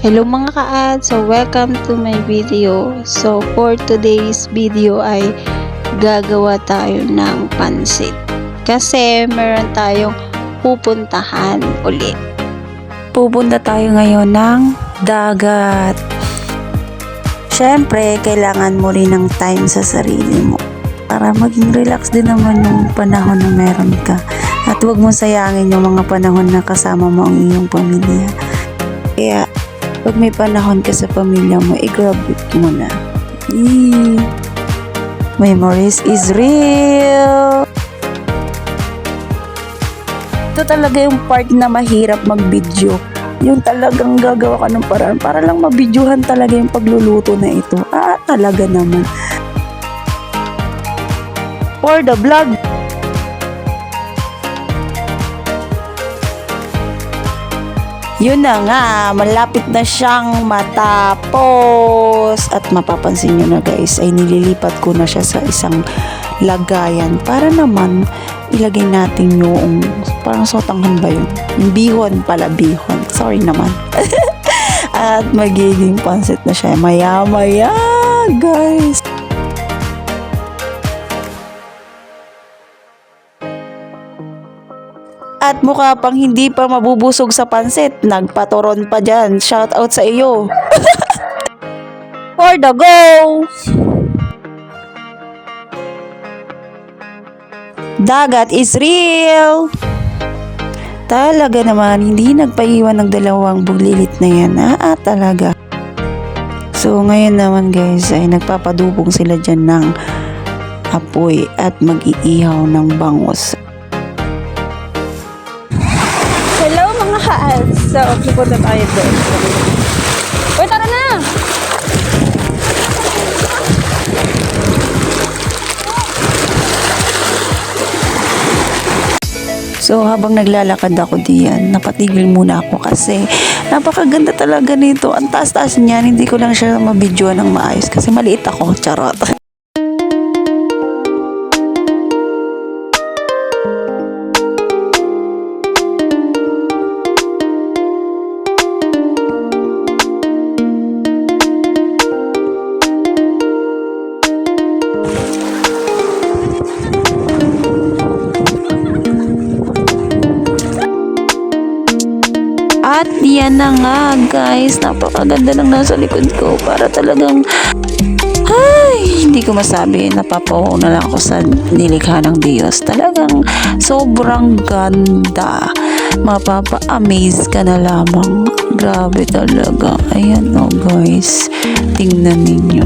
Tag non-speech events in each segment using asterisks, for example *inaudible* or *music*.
Hello mga ka So welcome to my video. So for today's video ay gagawa tayo ng pansit. Kasi meron tayong pupuntahan ulit. Pupunta tayo ngayon ng dagat. Siyempre, kailangan mo rin ng time sa sarili mo para maging relax din naman yung panahon na meron ka. At huwag mo sayangin yung mga panahon na kasama mo ang iyong pamilya. Kaya, pag may panahon ka sa pamilya mo, i-grab mo na. Yee. Memories is real! Ito talaga yung part na mahirap mag-video. Yung talagang gagawa ka ng paraan para lang mabidyohan talaga yung pagluluto na ito. Ah, talaga naman. For the vlog, Yun na nga, malapit na siyang matapos. At mapapansin nyo na guys, ay nililipat ko na siya sa isang lagayan para naman ilagay natin yung parang sotanghan ba yun? Yung bihon pala, bihon. Sorry naman. *laughs* At magiging pansit na siya maya-maya, guys. At mukha pang hindi pa mabubusog sa pansit. Nagpatoron pa dyan. Shout out sa iyo. *laughs* For the go! Dagat is real! Talaga naman, hindi nagpaiwan ng dalawang buglilit na yan. Ah, talaga. So, ngayon naman guys, ay nagpapadubong sila dyan ng apoy at mag-iihaw ng bangus. Ka-ads! So, pupunta tayo doon. Uy, tara na! So, habang naglalakad ako diyan, napatigil muna ako kasi napakaganda talaga nito. Ang taas-taas niyan, hindi ko lang siya mabidyo ng maayos kasi maliit ako, charot. At yan na nga guys, napakaganda ng nasa likod ko para talagang ay, hindi ko masabi, napapawaw na lang ako sa nilikha ng Diyos. Talagang sobrang ganda. Mapapa-amaze ka na lamang. Grabe talaga. Ayan o guys, tingnan ninyo.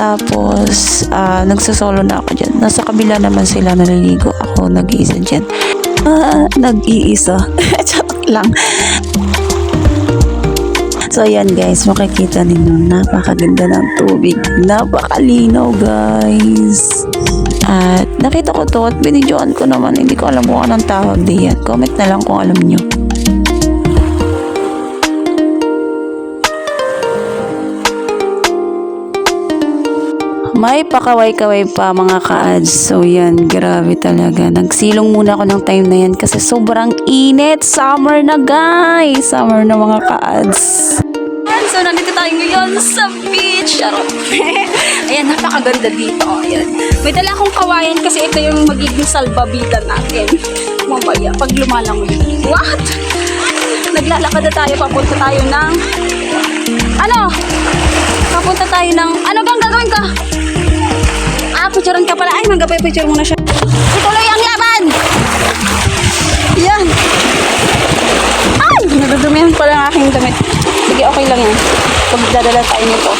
Tapos, ah, nagsasolo na ako dyan. Nasa kabila naman sila naliligo. Ako nag-iisa dyan. Ah, nag-iisa. *laughs* Lang. So, ayan guys, makikita ninyo, napakaganda ng tubig. Napakalinaw, guys. At nakita ko to at binidyoan ko naman. Hindi ko alam kung anong tawag diyan. Comment na lang kung alam nyo. May pakaway-kaway pa mga ka-ads. So yan, grabe talaga. Nagsilong muna ako ng time na yan kasi sobrang init. Summer na guys! Summer na mga ka-ads. So nandito tayo ngayon sa beach. *laughs* Ayan, napakaganda dito. Ayan. May dala akong kawayan kasi ito yung magiging salbabida natin. Mamaya, pag lumalangoy. What? Naglalakad na tayo. Papunta tayo ng... Ano? Papunta tayo ng... Ano bang gagawin ko? Ah, picturean ka pala. Ay, magkapay-picture muna siya. Ituloy ang laban! Yan. Ay, nadudumihan pala ang aking damit. Sige, okay lang yan. Pag dadala tayo nito.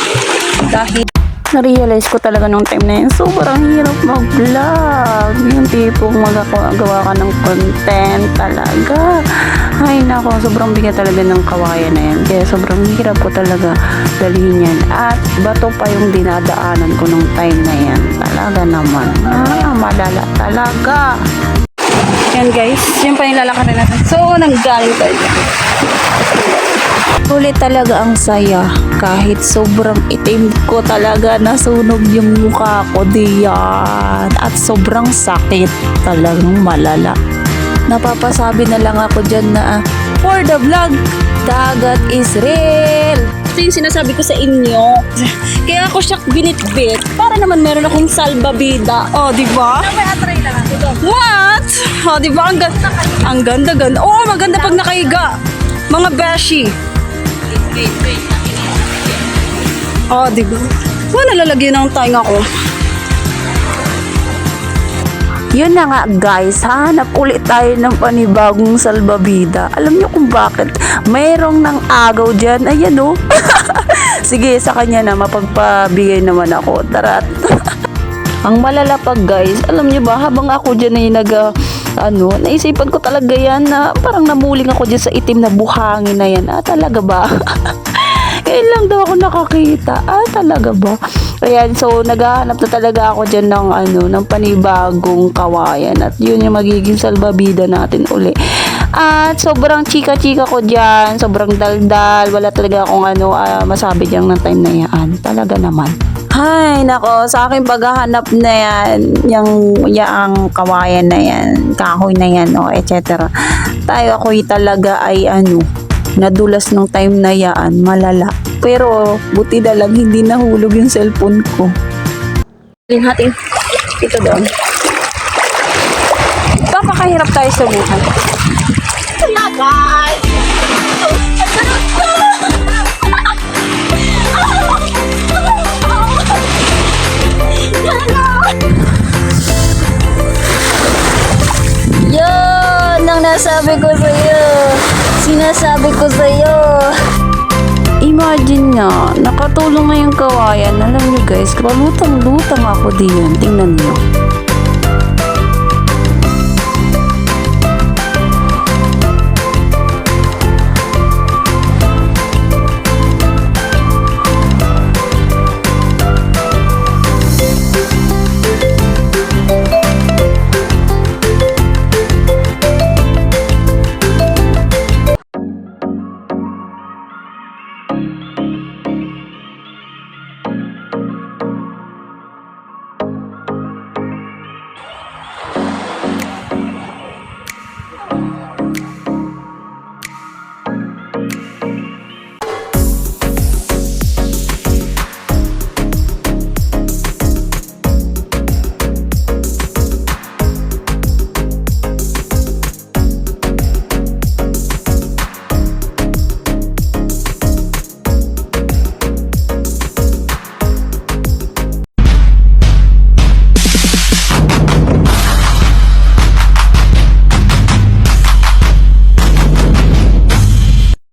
Dahil na-realize ko talaga nung time na yun, sobrang hirap mag-vlog. Yung tipong magagawa ka ng content talaga. Ay nako, sobrang bigat talaga ng kawayan na yan. Kaya sobrang hirap ko talaga dalhin yan. At bato pa yung dinadaanan ko nung time na yan. Talaga naman. Ah, malala talaga. Yan guys, yung pa yung lalakarin natin. So, nanggaling tayo dyan. Sulit talaga ang saya. Kahit sobrang itim ko talaga nasunog yung mukha ko diyan. At sobrang sakit. Talagang malala. Napapasabi na lang ako dyan na ah, for the vlog, dagat is real. Ito yung sinasabi ko sa inyo. Kaya ako siya binitbit para naman meron akong salbabida. Oh, di ba? May atray lang ako doon. What? Oh, di ba? Ang ganda. Ang ganda, ganda. Oo, oh, maganda pag nakahiga. Mga beshi. Wait, wait. Oh, di ba? Wala lalagyan ng tainga ko. Yun na nga guys, hanap ulit tayo ng panibagong salbabida. Alam niyo kung bakit? Mayroong ng agaw dyan. Ayan oh. *laughs* Sige, sa kanya na mapagpabigay naman ako. Tara. *laughs* Ang malalapag guys, alam niyo ba, habang ako dyan ay nag, ah, ano, naisipan ko talaga yan na parang namuling ako dyan sa itim na buhangin na yan. Ah, talaga ba? *laughs* Ngayon daw ako nakakita. Ah, talaga ba? Ayan, so naghahanap na talaga ako dyan ng, ano, ng panibagong kawayan. At yun yung magiging salbabida natin uli. At sobrang chika-chika ko dyan. Sobrang daldal. Wala talaga akong ano, ah, masabi dyan ng time na yan. Talaga naman. Hay, nako, sa aking paghahanap na yan, yung, yung kawayan na yan, kahoy na yan, o, etc. Tayo ako'y talaga ay ano, nadulas ng time na yan, malala. Pero, buti na lang, hindi nahulog yung cellphone ko. Hati, ito doon. Papakahirap tayo sa buhay. Guys! Yun ang nasabi ko sa iyo. Sinasabi ko sa iyo. Imagine nga, nakatulong na yung kawayan. Alam niyo guys, palutang-lutang ako diyan. Tingnan niyo.